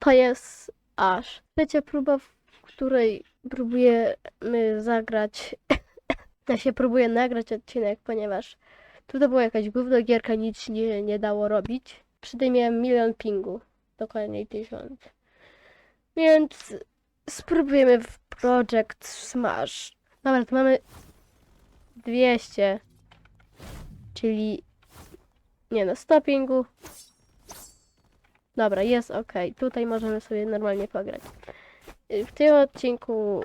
To jest aż trzecia próba, w której próbujemy zagrać. ja się próbuję nagrać odcinek, ponieważ tu to była jakaś gówno gierka, nic nie, nie dało robić. Przy milion pingu, dokładniej tysiąc. Więc spróbujemy w Project Smash. Dobra, to mamy 200, czyli nie no, 100 pingu. Dobra, jest ok. Tutaj możemy sobie normalnie pograć. Y, W tym odcinku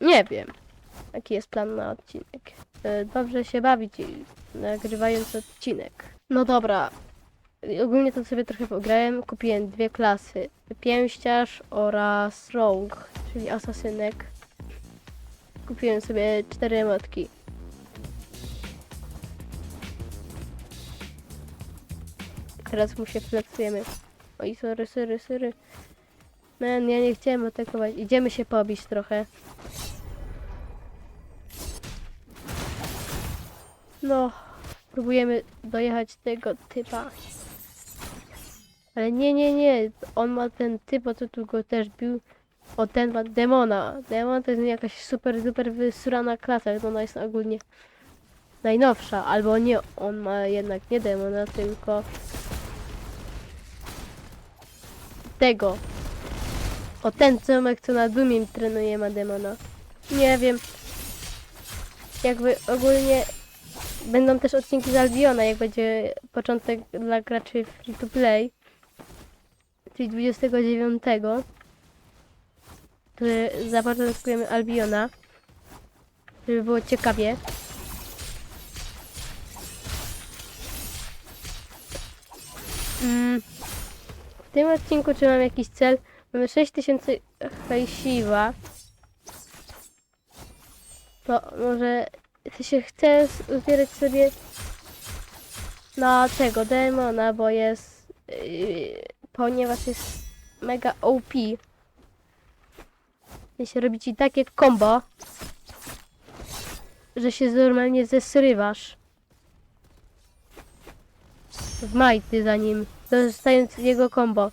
nie wiem, jaki jest plan na odcinek. Y, Dobrze się bawić nagrywając odcinek. No dobra, y, ogólnie to sobie trochę pograłem. Kupiłem dwie klasy. Pięściarz oraz rogue, czyli asasynek. Kupiłem sobie cztery emotki. Teraz mu się flexujemy. Oj, sorry, sorry, sorry. Man, ja nie chciałem atakować. Idziemy się pobić trochę. No, próbujemy dojechać tego typa. Ale nie, nie, nie. On ma ten typ, o co tu go też bił. O, ten ma demona. Demon to jest jakaś super, super wysurana klasa. więc Ona jest ogólnie najnowsza. Albo nie, on ma jednak nie demona, tylko tego. O ten comek, co na dumie trenuje ma demona. Nie wiem. Jakby ogólnie będą też odcinki z Albiona, jak będzie początek dla graczy free to play. Czyli 29. To zapoczątkujemy Albiona. Żeby było ciekawie. Mm. Tym odcinku czy mam jakiś cel? Mamy 6000 hajsiwa. To może się chcę zbierać sobie na tego demona, bo jest yy, ponieważ jest mega OP. się robi ci takie combo, że się normalnie zesrywasz w majty za nim, dostając jego combo.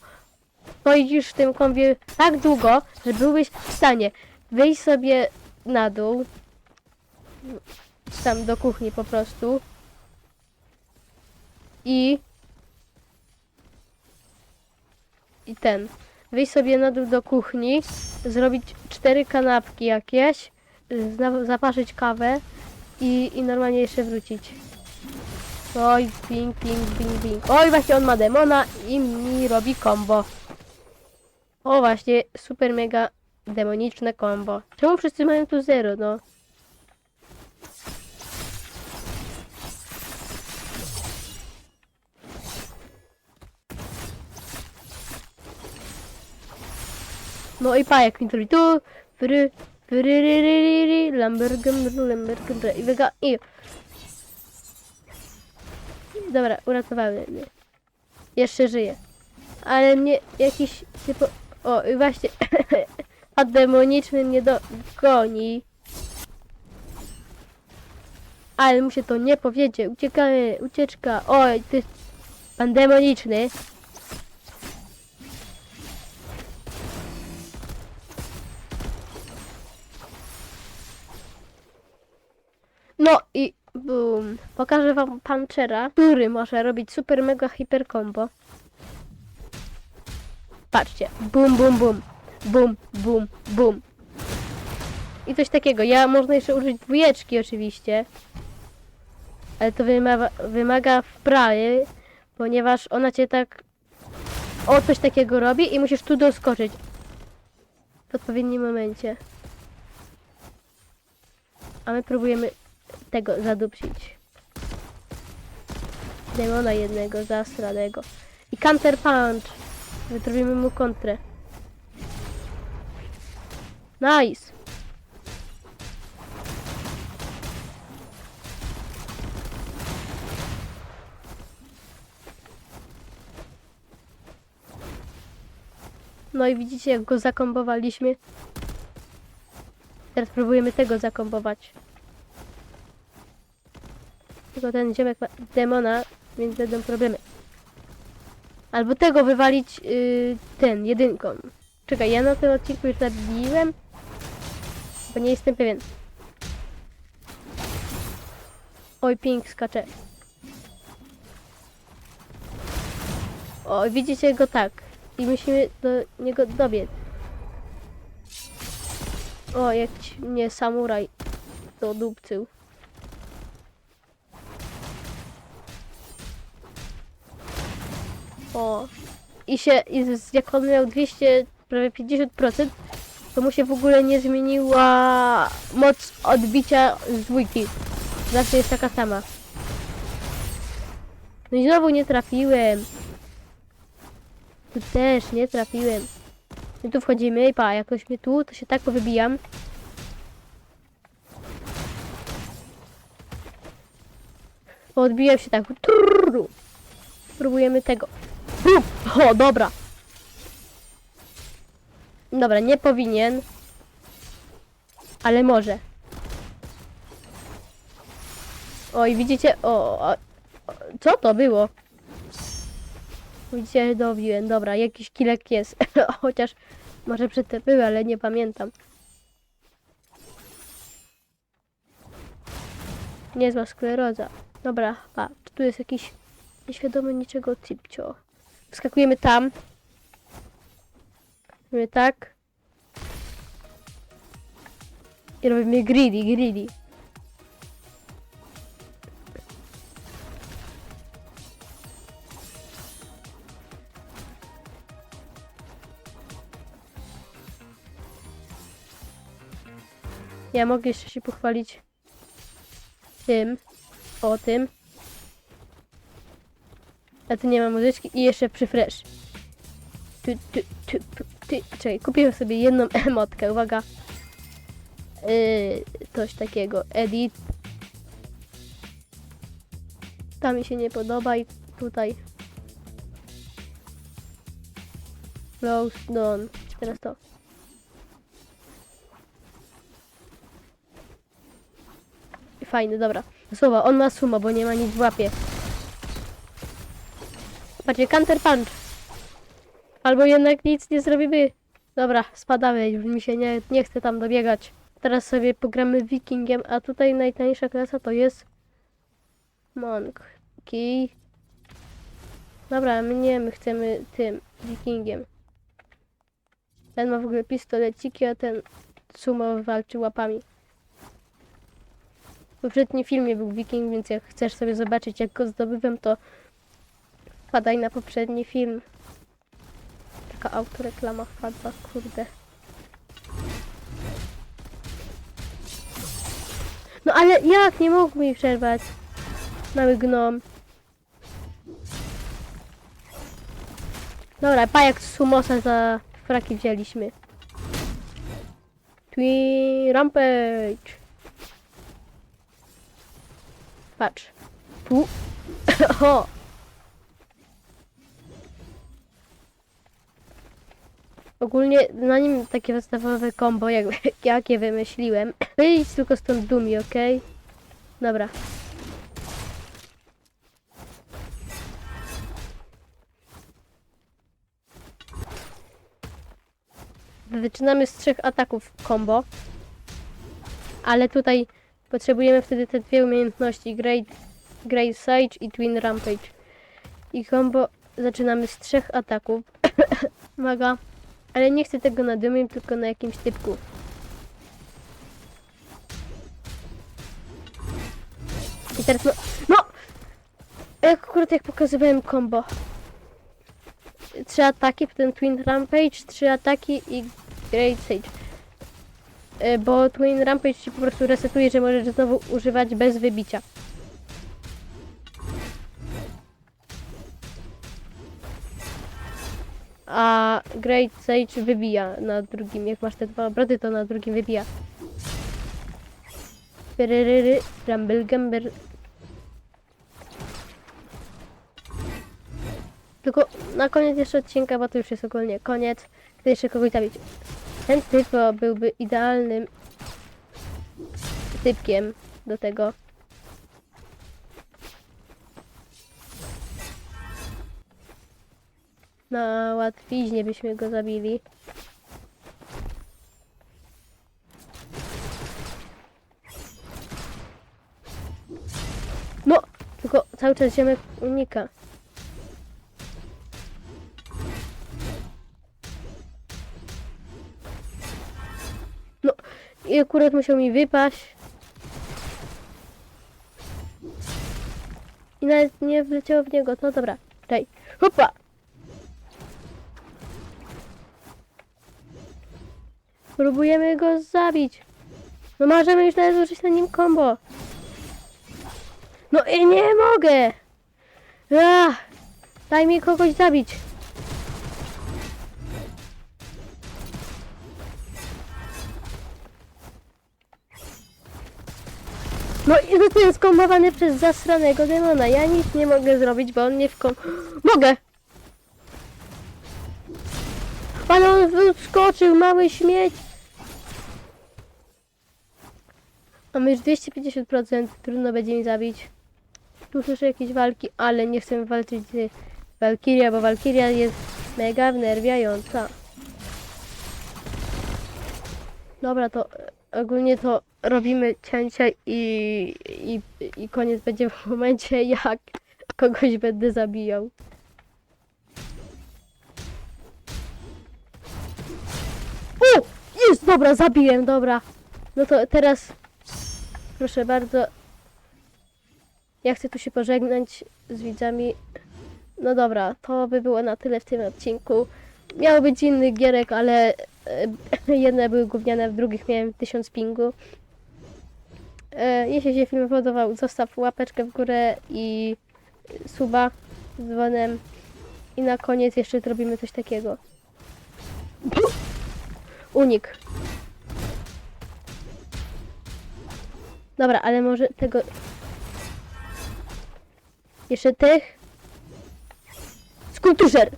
Stoisz w tym kombie tak długo, że byłbyś w stanie wyjść sobie na dół, tam do kuchni po prostu i i ten, wyjść sobie na dół do kuchni, zrobić cztery kanapki jakieś, zaparzyć kawę i, i normalnie jeszcze wrócić. Oj, ping, ping, ping, ping. Oj, właśnie on ma demona i mi robi combo. O, właśnie, super mega demoniczne combo. Czemu wszyscy mają tu zero, no? No i pa, jak mi robi tu, pry, pryryryryry, lambergem, lambergem, i wyga, i... Dobra, uratowałem mnie. Jeszcze żyje. Ale mnie jakiś typo... O, i właśnie... A demoniczny mnie dogoni. Ale mu się to nie powiedzie. Uciekamy, ucieczka. Oj, ty... Pan demoniczny. No i boom. Pokażę wam Panchera, który może robić super mega hiper combo. Patrzcie. Bum, bum, bum. Bum, bum, bum. I coś takiego. Ja można jeszcze użyć dwójeczki oczywiście. Ale to wymaga, wymaga wprawy, ponieważ ona cię tak o coś takiego robi i musisz tu doskoczyć. W odpowiednim momencie. A my próbujemy tego zadupsić. Demona jednego zasranego. I counter punch. Wytrwimy mu kontrę. Nice. No i widzicie jak go zakombowaliśmy. Teraz próbujemy tego zakombować. Tylko ten ziomek ma demona, więc będą problemy. Albo tego wywalić y, ten, jedynką. Czekaj, ja na tym odcinku już zabiłem? Bo nie jestem pewien. Oj, ping skacze. O, widzicie go tak. I musimy do niego dobiec. O, jak mnie samuraj dodupcył. O. I się, i z, jak on miał 200, prawie 50%, to mu się w ogóle nie zmieniła moc odbicia z dwójki. Zawsze jest taka sama. No i znowu nie trafiłem. Tu też nie trafiłem. My tu wchodzimy i pa, jakoś mnie tu, to się tak powybijam. Odbijam się tak. Trrrru. Spróbujemy tego. Bum! O, dobra. Dobra, nie powinien. Ale może. Oj, widzicie? O, o, o, co to było? Widzicie, dobiłem. Dobra, jakiś kilek jest. Chociaż może przedtem były, ale nie pamiętam. Niezła skleroza. Dobra, pa, czy tu jest jakiś nieświadomy niczego cipcio. Wskakujemy tam. Robimy tak. I robimy greedy, greedy. Ja mogę jeszcze się pochwalić tym, o tym. A tu nie ma muzyczki i jeszcze przy fresh. Tu, tu, tu, tu. Czekaj, kupiłem sobie jedną emotkę, uwaga. Yy, coś takiego, edit. Ta mi się nie podoba i tutaj. Close, done. Teraz to. Fajny, dobra. Słowa, on ma suma, bo nie ma nic w łapie. Patrzcie, counter punch. Albo jednak nic nie zrobimy. Dobra, spadamy, już mi się nie, nie chce tam dobiegać. Teraz sobie pogramy wikingiem, a tutaj najtańsza klasa to jest monk. Kij. Dobra, my nie, my chcemy tym wikingiem. Ten ma w ogóle pistoleciki, a ten sumo walczy łapami. W poprzednim filmie był wiking, więc jak chcesz sobie zobaczyć jak go zdobywam, to wpadaj na poprzedni film. Taka autoreklama wpadła, kurde. No ale jak? Nie mógł mi przerwać. Mały gnom. Dobra, pajak z Sumosa za fraki wzięliśmy. Twin Rampage. Patrz. Tu. o! Ogólnie na nim takie podstawowe combo, jak, jakie wymyśliłem. Wyjdź tylko stąd dumi, ok? Dobra. Zaczynamy z trzech ataków combo. Ale tutaj potrzebujemy wtedy te dwie umiejętności Great, Great Sage i Twin Rampage. I combo zaczynamy z trzech ataków. Uwaga. Ale nie chcę tego na dumie, tylko na jakimś typku. I teraz no... No! Jak akurat jak pokazywałem combo. Trzy ataki, potem Twin Rampage, trzy ataki i Great Sage. E, Bo Twin Rampage ci po prostu resetuje, że możesz znowu używać bez wybicia. A Great Sage wybija na drugim. Jak masz te dwa obroty, to na drugim wybija. Pyryryry, Rumble Gamber. Tylko na koniec jeszcze odcinka, bo to już jest ogólnie koniec. Chcę jeszcze kogoś zabić. Ten typ byłby idealnym typkiem do tego. Na łatwiźnie byśmy go zabili. No, tylko cały czas ziomek unika. No, i akurat musiał mi wypaść. I nawet nie wleciało w niego. No dobra, daj. Hopa! Próbujemy go zabić. No możemy już nawet użyć na nim combo. No i nie mogę! Ach, daj mi kogoś zabić. No i to jest skombowany przez zasranego demona. Ja nic nie mogę zrobić, bo on nie wkom... Mogę! Ale on wyskoczył, mały śmieć! Mamy już 250%, trudno będzie mi zabić. Tu słyszę jakieś walki, ale nie chcę walczyć z Valkyria, bo Valkyria jest mega wnerwiająca. Dobra, to e, ogólnie to robimy cięcie i, i, i koniec będzie w momencie, jak kogoś będę zabijał. O! Jest! Dobra, zabiłem, dobra. No to teraz, proszę bardzo, ja chcę tu się pożegnać z widzami. No dobra, to by było na tyle w tym odcinku. Miało być innych gierek, ale e, jedne były gówniane, w drugich miałem 1000 pingu. E, jeśli się film podobał, zostaw łapeczkę w górę i suba z dzwonem. I na koniec jeszcze zrobimy coś takiego. Unik. Dobra, ale może tego... Jeszcze tych. Skulpturzer!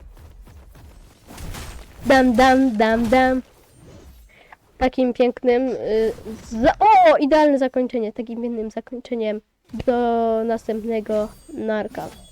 Dam, dam, dam, dam. Takim pięknym... Y. O! Idealne zakończenie. Takim pięknym zakończeniem do następnego narka.